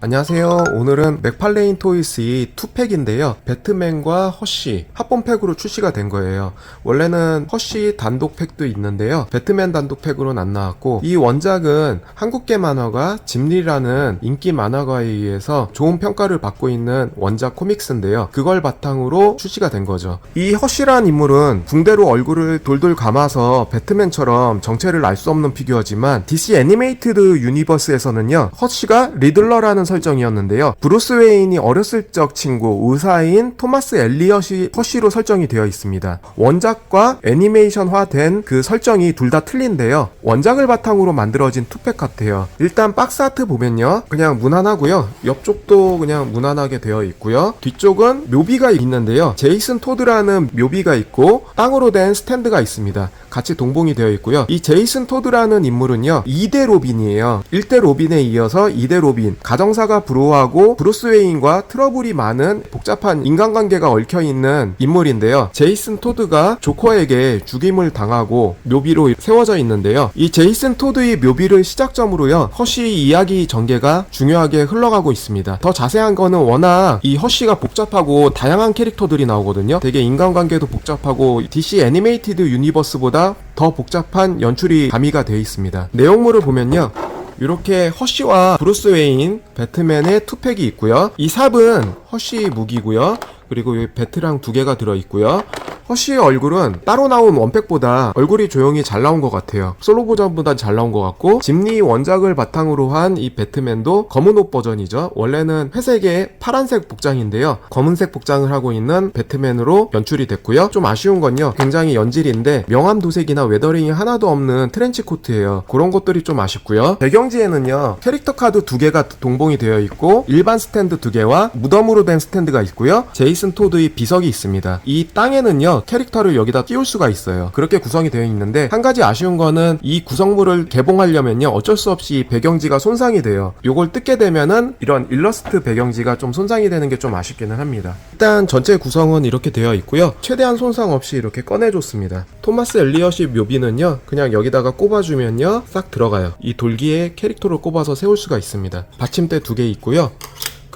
안녕하세요. 오늘은 맥팔레인 토이스의 투팩인데요. 배트맨과 허쉬 합본팩으로 출시가 된 거예요. 원래는 허쉬 단독 팩도 있는데요. 배트맨 단독 팩으로는 안 나왔고 이 원작은 한국계 만화가 짐리라는 인기 만화가에 의해서 좋은 평가를 받고 있는 원작 코믹스인데요. 그걸 바탕으로 출시가 된 거죠. 이 허쉬라는 인물은 붕대로 얼굴을 돌돌 감아서 배트맨처럼 정체를 알 수 없는 피규어 지만 DC 애니메이티드 유니버스에서는요. 허쉬가 리들러라는 설정이었는데요. 브루스 웨인이 어렸을 적 친구 의사인 토마스 엘리엇이 허쉬로 설정이 되어 있습니다. 원작과 애니메이션화된 그 설정이 둘 다 틀린데요. 원작을 바탕으로 만들어진 투팩 같아요. 일단 박스 아트 보면요. 그냥 무난하고요. 옆쪽도 그냥 무난하게 되어 있고요. 뒤쪽은 묘비가 있는데요. 제이슨 토드라는 묘비가 있고 땅으로 된 스탠드가 있습니다. 같이 동봉이 되어 있고요. 이 제이슨 토드라는 인물은요. 2대 로빈이에요. 1대 로빈에 이어서 2대 로빈. 가정사가 불호하고 브루스 웨인과 트러블이 많은 복잡한 인간관계가 얽혀 있는 인물인데요. 제이슨 토드가 조커에게 죽임을 당하고 묘비로 세워져 있는데요. 이 제이슨 토드의 묘비를 시작점으로요. 허쉬 이야기 전개가 중요하게 흘러가고 있습니다. 더 자세한 거는 워낙 이 허쉬가 복잡하고 다양한 캐릭터들이 나오거든요. 되게 인간관계도 복잡하고 DC 애니메이티드 유니버스보다 더 복잡한 연출이 가미가 되어 있습니다. 내용물을 보면요. 이렇게 허쉬와 브루스 웨인, 배트맨의 투팩이 있고요. 이 삽은 허쉬 무기고요. 그리고 여기 배트랑 두 개가 들어 있고요. 허쉬의 얼굴은 따로 나온 원팩보다 얼굴이 조용히 잘 나온 것 같아요. 솔로 버전보단 잘 나온 것 같고 짐리 원작을 바탕으로 한 이 배트맨도 검은 옷 버전이죠. 원래는 회색의 파란색 복장인데요. 검은색 복장을 하고 있는 배트맨으로 연출이 됐고요. 좀 아쉬운 건요. 굉장히 연질인데 명암 도색이나 웨더링이 하나도 없는 트렌치 코트예요. 그런 것들이 좀 아쉽고요. 배경지에는요. 캐릭터 카드 두 개가 동봉이 되어 있고 일반 스탠드 두 개와 무덤으로 된 스탠드가 있고요. 제이슨 토드의 비석이 있습니다. 이 땅에는요. 캐릭터를 여기다 띄울 수가 있어요. 그렇게 구성이 되어 있는데 한 가지 아쉬운 거는 이 구성물을 개봉하려면요. 어쩔 수 없이 배경지가 손상이 돼요. 요걸 뜯게 되면은 이런 일러스트 배경지가 좀 손상이 되는 게 좀 아쉽기는 합니다. 일단 전체 구성은 이렇게 되어 있고요. 최대한 손상 없이 이렇게 꺼내줬습니다. 토마스 엘리엇이 묘비는요. 그냥 여기다가 꼽아주면요. 싹 들어가요. 이 돌기에 캐릭터를 꼽아서 세울 수가 있습니다. 받침대 두 개 있고요.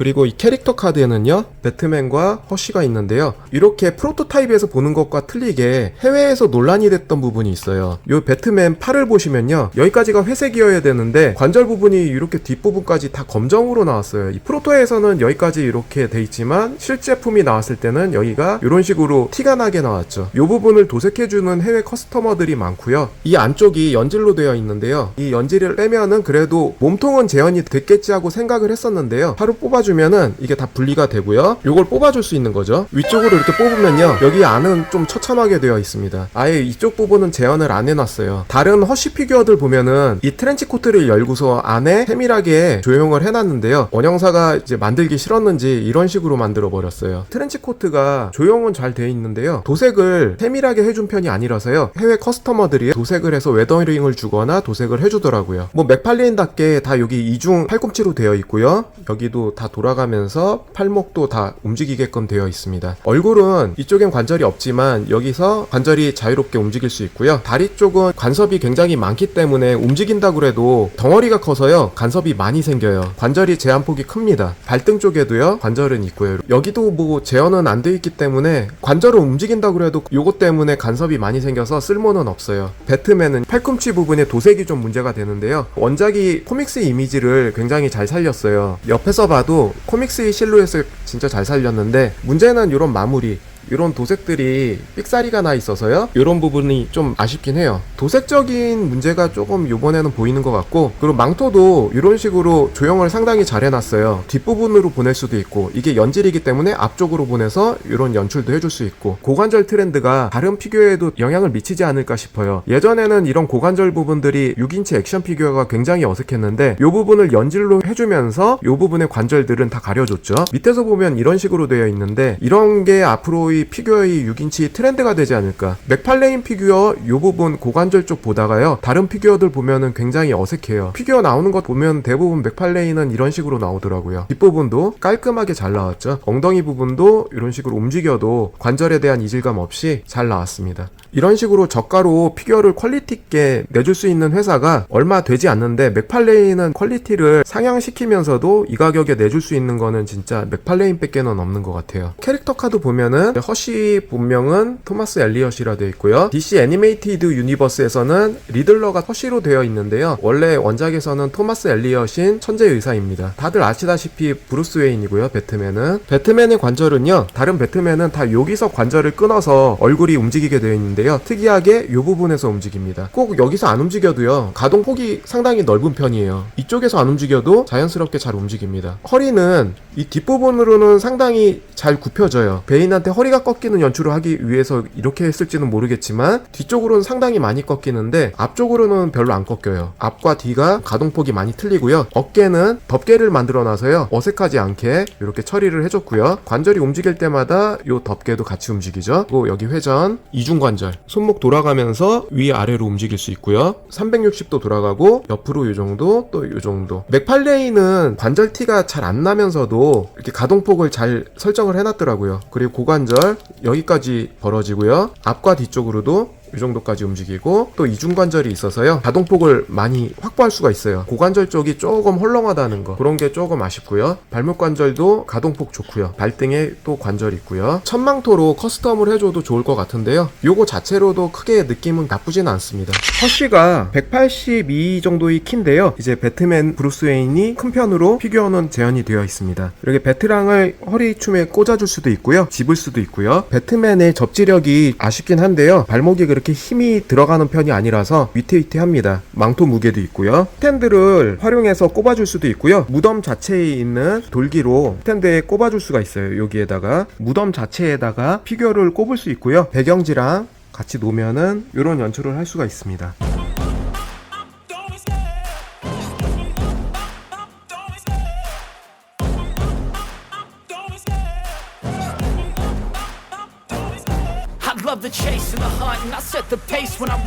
그리고 이 캐릭터 카드에는요 배트맨과 허쉬가 있는데요. 이렇게 프로토타입에서 보는 것과 틀리게 해외에서 논란이 됐던 부분이 있어요. 요 배트맨 팔을 보시면요 여기까지가 회색이어야 되는데 관절 부분이 이렇게 뒷부분까지 다 검정으로 나왔어요. 이 프로토에서는 여기까지 이렇게 돼 있지만 실제품이 나왔을 때는 여기가 이런 식으로 티가 나게 나왔죠. 요 부분을 도색해주는 해외 커스터머들이 많고요. 이 안쪽이 연질로 되어 있는데요. 이 연질을 빼면은 그래도 몸통은 재현이 됐겠지 하고 생각을 했었는데요. 팔을 뽑아주 뽑아주면은 이게 다 분리가 되고요. 요걸 뽑아줄 수 있는 거죠. 위쪽으로 이렇게 뽑으면요. 여기 안은 좀 처참하게 되어 있습니다. 아예 이쪽 부분은 재현을 안 해놨어요. 다른 허쉬 피규어들 보면은 이 트렌치 코트를 열고서 안에 세밀하게 조형을 해놨는데요. 원형사가 이제 만들기 싫었는지 이런 식으로 만들어 버렸어요. 트렌치 코트가 조형은 잘 되어 있는데요. 도색을 세밀하게 해준 편이 아니라서요. 해외 커스터머들이 도색을 해서 웨더링을 주거나 도색을 해주더라고요. 뭐 맥팔리인답게 다 여기 이중 팔꿈치로 되어 있고요. 여기도 다 돌아가면서 팔목도 다 움직이게끔 되어 있습니다. 얼굴은 이쪽엔 관절이 없지만 여기서 관절이 자유롭게 움직일 수 있고요. 다리 쪽은 간섭이 굉장히 많기 때문에 움직인다고 해도 덩어리가 커서요. 간섭이 많이 생겨요. 관절이 제한폭이 큽니다. 발등 쪽에도요. 관절은 있고요. 여기도 뭐 제어는 안 돼 있기 때문에 관절을 움직인다고 해도 요것 때문에 간섭이 많이 생겨서 쓸모는 없어요. 배트맨은 팔꿈치 부분에 도색이 좀 문제가 되는데요. 원작이 코믹스 이미지를 굉장히 잘 살렸어요. 옆에서 봐도 코믹스의 실루엣을 진짜 잘 살렸는데 문제는 이런 마무리 이런 도색들이 삑사리가 나 있어서요. 이런 부분이 좀 아쉽긴 해요. 도색적인 문제가 조금 이번에는 보이는 것 같고 그리고 망토도 이런 식으로 조형을 상당히 잘 해놨어요. 뒷부분으로 보낼 수도 있고 이게 연질이기 때문에 앞쪽으로 보내서 이런 연출도 해줄 수 있고 고관절 트렌드가 다른 피규어에도 영향을 미치지 않을까 싶어요. 예전에는 이런 고관절 부분들이 6인치 액션 피규어가 굉장히 어색했는데 이 부분을 연질로 해주면서 이 부분의 관절들은 다 가려줬죠. 밑에서 보면 이런 식으로 되어 있는데 이런 게 앞으로 의 피규어의 6인치 트렌드가 되지 않을까. 맥팔레인 피규어 이 부분 고관절 쪽 보다가요. 다른 피규어들 보면은 굉장히 어색해요. 피규어 나오는 것 보면 대부분 맥팔레인은 이런 식으로 나오더라고요. 뒷부분도 깔끔하게 잘 나왔죠. 엉덩이 부분도 이런 식으로 움직여도 관절에 대한 이질감 없이 잘 나왔습니다. 이런 식으로 저가로 피규어를 퀄리티 있게 내줄 수 있는 회사가 얼마 되지 않는데 맥팔레인은 퀄리티를 상향시키면서도 이 가격에 내줄 수 있는 거는 진짜 맥팔레인 밖에는 없는 것 같아요. 캐릭터 카드 보면은 허쉬 본명은 토마스 엘리엇이라 되어 있고요. DC 애니메이티드 유니버스에서는 리들러가 허쉬로 되어 있는데요. 원래 원작에서는 토마스 엘리엇인 천재 의사입니다. 다들 아시다시피 브루스 웨인이고요. 배트맨은 배트맨의 관절은요. 다른 배트맨은 다 여기서 관절을 끊어서 얼굴이 움직이게 되어 있는데 요. 특이하게 이 부분에서 움직입니다. 꼭 여기서 안 움직여도요. 가동 폭이 상당히 넓은 편이에요. 이쪽에서 안 움직여도 자연스럽게 잘 움직입니다. 허리는 이 뒷부분으로는 상당히 잘 굽혀져요. 베인한테 허리가 꺾이는 연출을 하기 위해서 이렇게 했을지는 모르겠지만 뒤쪽으로는 상당히 많이 꺾이는데 앞쪽으로는 별로 안 꺾여요. 앞과 뒤가 가동폭이 많이 틀리고요. 어깨는 덮개를 만들어 놔서요. 어색하지 않게 이렇게 처리를 해줬고요. 관절이 움직일 때마다 이 덮개도 같이 움직이죠. 그리고 여기 회전, 이중관절, 손목 돌아가면서 위 아래로 움직일 수 있고요. 360도 돌아가고 옆으로 이 정도, 또 이 정도. 맥팔레이는 관절 티가 잘 안 나면서도 이렇게 가동폭을 잘 설정을 해놨더라고요. 그리고 고관절 여기까지 벌어지고요. 앞과 뒤쪽으로도 이 정도까지 움직이고 또 이중관절이 있어서요. 가동폭을 많이 확보할 수가 있어요. 고관절 쪽이 조금 헐렁하다는 거. 그런 게 조금 아쉽고요. 발목 관절도 가동폭 좋고요. 발등에 또 관절 있고요. 천망토로 커스텀을 해줘도 좋을 것 같은데요. 요거 자체로도 크게 느낌은 나쁘진 않습니다. 허쉬가 182 정도의 키인데요. 이제 배트맨 브루스 웨인이 큰 편으로 피규어는 재현이 되어 있습니다. 이렇게 배트랑을 허리춤에 꽂아줄 수도 있고요. 집을 수도 있고요. 배트맨의 접지력이 아쉽긴 한데요. 발목이 그렇게 힘이 들어가는 편이 아니라서 위태위태합니다. 망토 무게도 있고요. 스탠드를 활용해서 꼽아줄 수도 있고요. 무덤 자체에 있는 돌기로 스탠드에 꼽아줄 수가 있어요. 여기에다가 무덤 자체에다가 피규어를 꼽을 수 있고요. 배경지랑 같이 놓으면은 이런 연출을 할 수가 있습니다.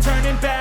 turning back.